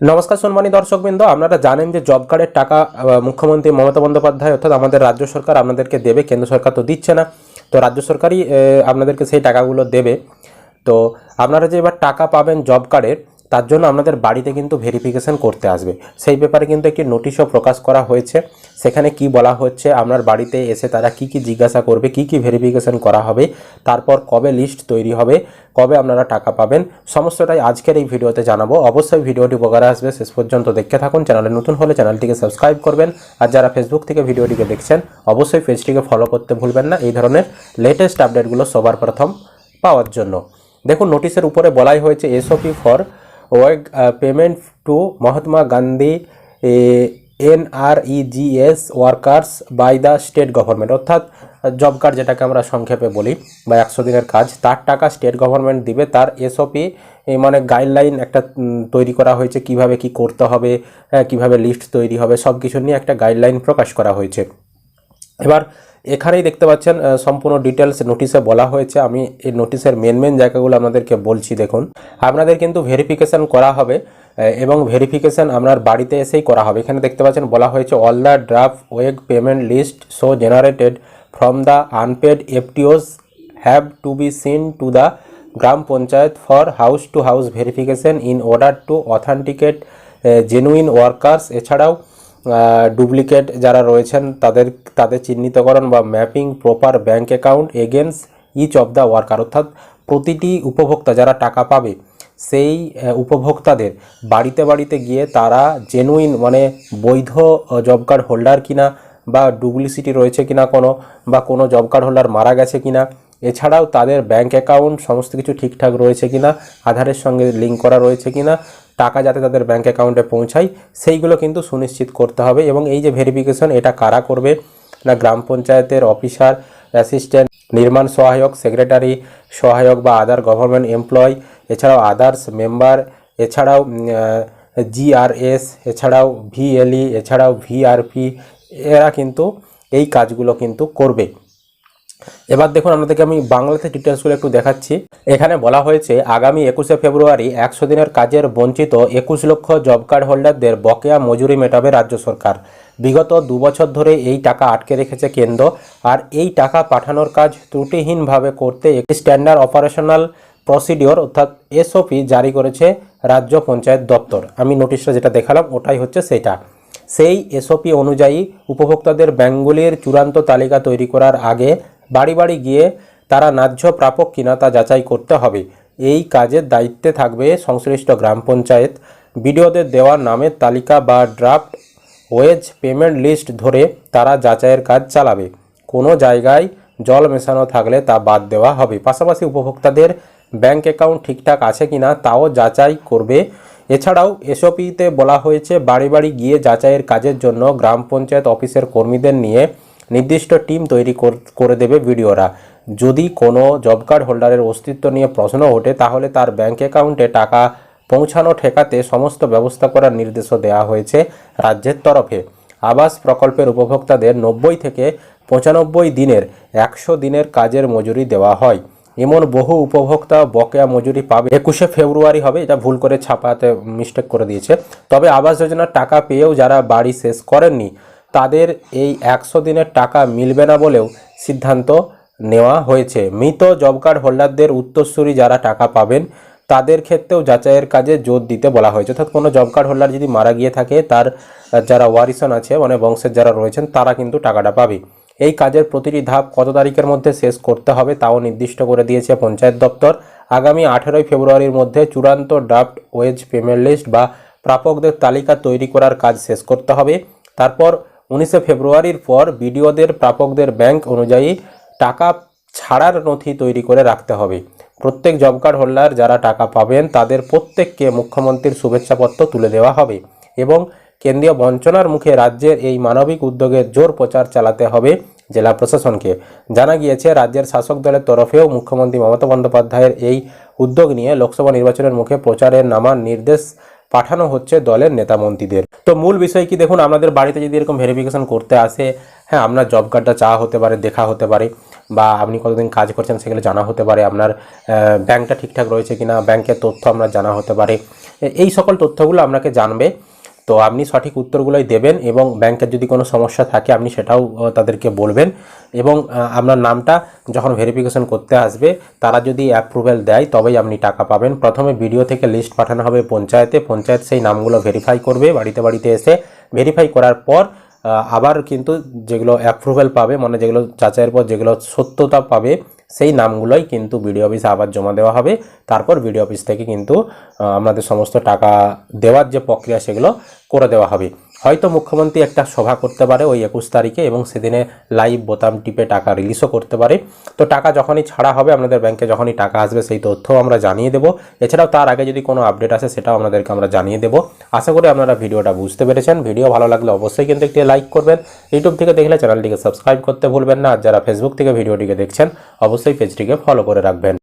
নমস্কার সম্মানী দর্শকবৃন্দ, আপনারা জানেন যে জব কার্ডের টাকা মুখ্যমন্ত্রী মমতা বন্দ্যোপাধ্যায় অর্থাৎ আমাদের রাজ্য সরকার আপনাদেরকে দেবে, কেন্দ্র সরকার তো দিচ্ছে না। তো রাজ্য সরকারই আপনাদেরকে সেই টাকাগুলো দেবে। তো আপনারা যে এবার টাকা পাবেন জব কার্ডের তার জন্য আপনাদের বাড়িতে কিন্তু ভেরিফিকেশন করতে আসবে। সেই ব্যাপারে কিন্তু একটি নোটিশও প্রকাশ করা হয়েছে। সেখানে কি বলা হচ্ছে, আপনার বাড়িতে এসে তারা কি কি জিজ্ঞাসা করবে, কি কি ভেরিফিকেশন করা হবে, তারপর কবে লিস্ট তৈরি হবে, কবে আপনারা টাকা পাবেন, সমস্তটাই আজকের এই ভিডিওতে জানাব। অবশ্যই ভিডিওটি উপকারে আসবে। শেষ পর্যন্ত দেখতে থাকুন। চ্যানেলে নতুন হলে চ্যানেলটিকে সাবস্ক্রাইব করবেন। আর যারা ফেসবুক থেকে ভিডিওটিকে দেখছেন, অবশ্যই পেজটিকে ফলো করতে ভুলবেন না। এই ধরনের লেটেস্ট আপডেটগুলো সবার প্রথম পাওয়ার জন্য। দেখুন নোটিশের উপরে বলাই হয়েছে SOP for wage payment to Mahatma Gandhi NREGS workers by the state government অর্থাৎ জব কার্ড যেটাকে আমরা সংক্ষেপে বলি বা একশো দিনের কাজ তার টাকা স্টেট গভর্নমেন্ট দিবে। তার এসওপি মানে গাইডলাইন একটা তৈরি করা হয়েছে কীভাবে কি করতে হবে হ্যাঁ, কীভাবে লিস্ট তৈরি হবে সব কিছু নিয়ে একটা গাইডলাইন প্রকাশ করা হয়েছে। এবার এখানেই দেখতে পাচ্ছেন সম্পূর্ণ ডিটেলস নোটিশে বলা হয়েছে। আমি এই নোটিশের মেন মেন জায়গাগুলো আপনাদেরকে বলছি, দেখুন। আপনাদের কিন্তু ভেরিফিকেশন করা হবে এবং ভেরিফিকেশন আপনার বাড়িতে এসেই করা হবে। এখানে দেখতে পাচ্ছেন, বলা হয়েছে all the draft wage payment list so generated from the unpaid FTOs have to be seen to the gram panchayat for house to house verification in order to authenticate genuine workers এছাড়াও duplicate যারা রয়েছেন, তাদের তাদের চিহ্নিতকরণ বা mapping proper bank account against each of the worker অর্থাৎ প্রতিটি উপভোক্তা যারা টাকা পাবে, সেই উপভোক্তাদের বাড়িতে বাড়িতে গিয়ে তারা জেনুইন মানে বৈধ জব কার্ড হোল্ডার কিনা বা ডুপ্লিসিটি রয়েছে কিনা কোনো বা কোনো জব কার্ড হোল্ডার মারা গেছে কিনা, এছাড়াও তাদের ব্যাংক অ্যাকাউন্ট সমস্ত কিছু ঠিকঠাক রয়েছে কিনা, আধারের সঙ্গে লিঙ্ক করা রয়েছে কিনা টাকা যাতে তাদের ব্যাঙ্ক অ্যাকাউন্টে পৌঁছায়, সেইগুলো কিন্তু সুনিশ্চিত করতে হবে এবং এই যে ভেরিফিকেশন এটা কারা করবে? না, গ্রাম পঞ্চায়েতের অফিসার অ্যাসিস্ট্যান্ট নির্মাণ সহায়ক সেক্রেটারি সহায়ক বা আদার গভর্নমেন্ট এমপ্লয় এছাড়াও আদার্স মেম্বার এছাড়াও জিআরএস এছাড়াও ভিএলই এছাড়াও ভিআরপি এরা কিন্তু এই কাজগুলো কিন্তু করবে। এবার দেখুন আপনাদেরকে আমি বাংলাতে ডিটেলসগুলো একটু দেখাচ্ছি। এখানে বলা হয়েছে, আগামী একুশে ফেব্রুয়ারি একশো দিনের কাজের বঞ্চিত একুশ লক্ষ জব কার্ড হোল্ডারদের বকেয়া মজুরি মেটাবে রাজ্য সরকার। বিগত দু বছর ধরে এই টাকা আটকে রেখেছে কেন্দ্র আর এই টাকা পাঠানোর কাজ ত্রুটিহীনভাবে করতে একটি স্ট্যান্ডার্ড অপারেশনাল প্রসিডিওর অর্থাৎ এসওপি জারি করেছে রাজ্য পঞ্চায়েত দপ্তর। আমি নোটিশটা যেটা দেখালাম, ওটাই হচ্ছে সেটা। সেই এসওপি অনুযায়ী উপভোক্তাদের ব্যাঙ্কগুলির চূড়ান্ত তালিকা তৈরি করার আগে বাড়ি বাড়ি গিয়ে তারা ন্যায্য প্রাপক কিনা তা যাচাই করতে হবে। এই কাজের দায়িত্বে থাকবে সংশ্লিষ্ট গ্রাম পঞ্চায়েত। বিডিওদের দেওয়া নামের তালিকা বা ড্রাফট ওয়েজ পেমেন্ট লিস্ট ধরে তারা যাচাইয়ের কাজ চালাবে। কোনো জায়গায় জল মেশানো থাকলে তা বাদ দেওয়া হবে। পাশাপাশি উপভোক্তাদের ব্যাংক অ্যাকাউন্ট ঠিকঠাক আছে কিনা তাও যাচাই করবে। এছাড়াও এসওপিতে বলা হয়েছে, বাড়ি বাড়ি গিয়ে যাচাইয়ের কাজের জন্য গ্রাম পঞ্চায়েত অফিসের কর্মীদের নিয়ে নির্দিষ্ট টিম তৈরি কর- দেবে ভিডিওরা। যদি কোনো জব কার্ড হোল্ডারের অস্তিত্ব নিয়ে প্রশ্ন ওঠে, তাহলে তার ব্যাংক অ্যাকাউন্টে টাকা পৌঁছানো ঠেকাতে সমস্ত ব্যবস্থা করার নির্দেশও দেওয়া হয়েছে রাজ্যের তরফে। আবাস প্রকল্পের উপভোক্তাদের নব্বই থেকে পঁচানব্বই দিনের, একশো দিনের কাজের মজুরি দেওয়া হয়। এমন বহু উপভোক্তা বকেয়া মজুরি পাবে। একুশে ফেব্রুয়ারি হবে, এটা ভুল করে ছাপাতে মিস্টেক করে দিয়েছে। তবে আবাস যোজনার টাকা পেয়েও যারা বাড়ি শেষ করেননি তাদের এই একশো দিনের টাকা মিলবে না বলেও সিদ্ধান্ত নেওয়া হয়েছে। মৃত জব কার্ড হোল্ডারদের উত্তরসূরি যারা টাকা পাবেন, তাদের ক্ষেত্রেও যাচাইয়ের কাজে জোর দিতে বলা হয়েছে। অর্থাৎ কোনো জব কার্ড হোল্ডার যদি মারা গিয়ে থাকে, তার যারা ওয়ারিসন আছে মানে বংশের যারা রয়েছেন, তারা কিন্তু টাকাটা পাবে। এই কাজের প্রতিটি ধাপ কত তারিখের মধ্যে শেষ করতে হবে তাও নির্দিষ্ট করে দিয়েছে পঞ্চায়েত দপ্তর। আগামী আঠেরোই ফেব্রুয়ারির মধ্যে চূড়ান্ত ড্রাফট ওয়েজ পেমেন্ট লিস্ট বা প্রাপকদের তালিকা তৈরি করার কাজ শেষ করতে হবে। তারপর উনিশে ফেব্রুয়ারির পর বিডিওদের প্রাপকদের ব্যাংক অনুযায়ী টাকা ছাড়ার নথি তৈরি করে রাখতে হবে। প্রত্যেক জব কার্ড হোল্ডার যারা টাকা পাবেন, তাদের প্রত্যেককে মুখ্যমন্ত্রীর শুভেচ্ছাপত্র তুলে দেওয়া হবে এবং কেন্দ্রীয় বঞ্চনার মুখে রাজ্যের এই মানবিক উদ্যোগের জোর প্রচার চালাতে হবে জেলা প্রশাসনকে। জানা গিয়েছে, রাজ্যের শাসক দলের তরফেও মুখ্যমন্ত্রী মমতা বন্দ্যোপাধ্যায়ের এই উদ্যোগ নিয়ে লোকসভা নির্বাচনের মুখে প্রচারের নামার নির্দেশ পাঠানো হচ্ছে দলের নেতা মন্ত্রীদের। তো মূল বিষয় কি দেখুন, আমাদের বাড়িতে যদি এরকম ভেরিফিকেশন করতে আসে হ্যাঁ আপনার জব কার্ডটা চাওয়া হতে পারে, দেখা হতে পারে, বা আপনি কতদিন কাজ করছেন সেগুলো জানা হতে পারে, আপনার ব্যাংকটা ঠিকঠাক রয়েছে কিনা ব্যাংকের তথ্য আপনার জানা হতে পারে এই সকল তথ্যগুলো আপনাকে জানবে। তো আপনি সঠিক উত্তরগুলোই দেবেন এবং ব্যাংকের যদি কোনো সমস্যা থাকে, আপনি সেটাও তাদেরকে বলবেন। এবং আপনার নামটা যখন ভেরিফিকেশন করতে আসবে, তারা যদি অ্যাপ্রুভেল দেয়, তবেই আপনি টাকা পাবেন। প্রথমে ভিডিও থেকে লিস্ট পাঠানো হবে পঞ্চায়েতে। পঞ্চায়েত সেই নামগুলো ভেরিফাই করবে, বাড়িতে বাড়িতে এসে ভেরিফাই করার পর আবার কিন্তু যেগুলো অ্যাপ্রুভেল পাবে মানে যেগুলো যাচাইয়ের পর যেগুলো সত্যতা পাবে সেই নামগুলোই কিন্তু বিডিও অফিসে আবার জমা দেওয়া হবে। তারপর বিডিও অফিস থেকে কিন্তু আমাদের সমস্ত টাকা দেওয়ার যে প্রক্রিয়া সেগুলো করে দেওয়া হবে। হয়তো মুখ্যমন্ত্রী একটা সভা করতে পারে ওই একুশ তারিখে এবং সেদিনে লাইভ বোতাম টিপে টাকা রিলিজও করতে পারে। তো টাকা যখনই ছাড়া হবে আপনাদের ব্যাংকে যখনই টাকা আসবে, সেই তথ্যও আমরা জানিয়ে দেবো। এছাড়াও তার আগে যদি কোনো আপডেট আসে, সেটাও আপনাদেরকে আমরা জানিয়ে দেবো। আশা করি আপনারা ভিডিওটা বুঝতে পেরেছেন। ভিডিও ভালো লাগলে অবশ্যই কিন্তু একটি লাইক করবেন। ইউটিউব থেকে দেখলে চ্যানেলটিকে সাবস্ক্রাইব করতে ভুলবেন না। আর যারা ফেসবুক থেকে ভিডিওটিকে দেখছেন, অবশ্যই পেজটিকে ফলো করে রাখবেন।